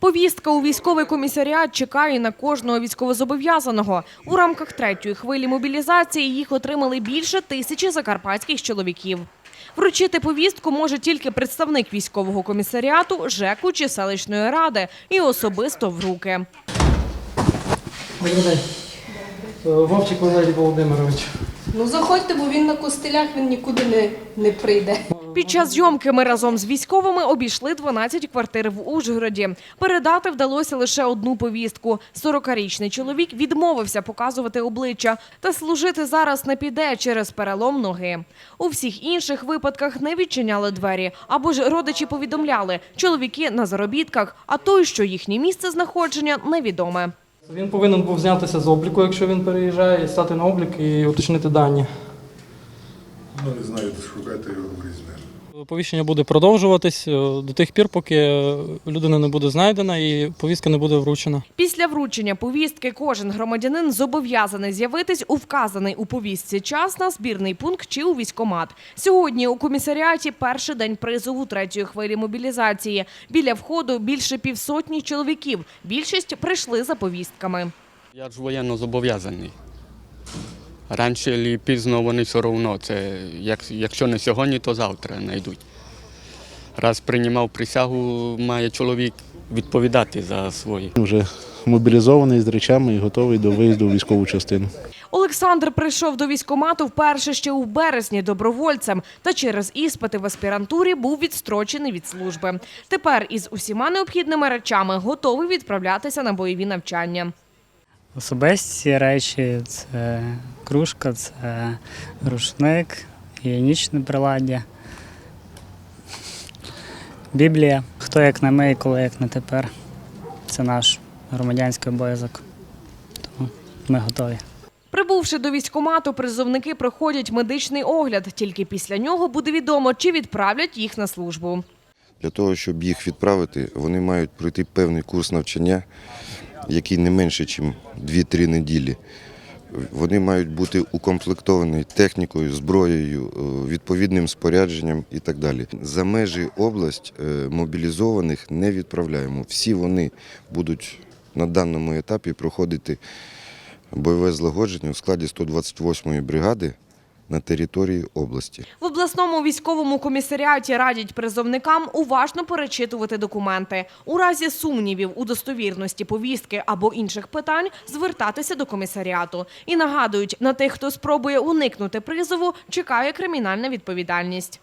Повістка у військовий комісаріат чекає на кожного військовозобов'язаного. У рамках третьої хвилі мобілізації їх отримали більше тисячі закарпатських чоловіків. Вручити повістку може тільки представник військового комісаріату, ЖЕКу чи селищної ради і особисто в руки. Е, Вовчик Валерій Володимирович. Ну заходьте, бо він на костелях, він нікуди не, не прийде. Під час зйомки ми разом з військовими обійшли 12 квартир в Ужгороді. Передати вдалося лише одну повістку. 40-річний чоловік відмовився показувати обличчя та служити зараз не піде через перелом ноги. У всіх інших випадках не відчиняли двері або ж родичі повідомляли, чоловіки на заробітках, а той, що їхнє місце знаходження, невідоме. Він повинен був знятися з обліку, якщо він переїжджає, і стати на облік і уточнити дані. Ну, не знаю, шукайте його врізне. Повіщення буде продовжуватись е, до тих пір, поки е, людина не буде знайдена і повістка не буде вручена. Після вручення повістки кожен громадянин зобов'язаний з'явитись у вказаний у повістці час на збірний пункт чи у військкомат. Сьогодні у комісаріаті перший день призову третьої хвилі мобілізації. Біля входу більше півсотні чоловіків. Більшість прийшли за повістками. Я ж воєнно зобов'язаний. Раніше чи пізно вони все одно. Це, як, якщо не сьогодні, то завтра знайдуть. Раз приймав присягу, має чоловік відповідати за свої. Вже мобілізований з речами і готовий до виїзду у військову частину. Олександр прийшов до військкомату вперше ще у березні добровольцем та через іспити в аспірантурі був відстрочений від служби. Тепер із усіма необхідними речами готовий відправлятися на бойові навчання. Особисті речі це кружка, це рушник, гігієнічне приладдя, Біблія. Хто як не ми, і коли як не тепер. Це наш громадянський обов'язок. Тому ми готові. Прибувши до військкомату, призовники проходять медичний огляд. Тільки після нього буде відомо, чи відправлять їх на службу. Для того, щоб їх відправити, вони мають пройти певний курс навчання, який не менше, ніж 2-3 неділі. Вони мають бути укомплектовані технікою, зброєю, е, відповідним спорядженням і так далі. За межі область е, мобілізованих не відправляємо. Всі вони будуть на даному етапі проходити бойове злагодження у складі 128-ї бригади на території області. Обласному військовому комісаріаті радять призовникам уважно перечитувати документи. У разі сумнівів у достовірності повістки або інших питань звертатися до комісаріату. І нагадують, на тих, хто спробує уникнути призову, чекає кримінальна відповідальність.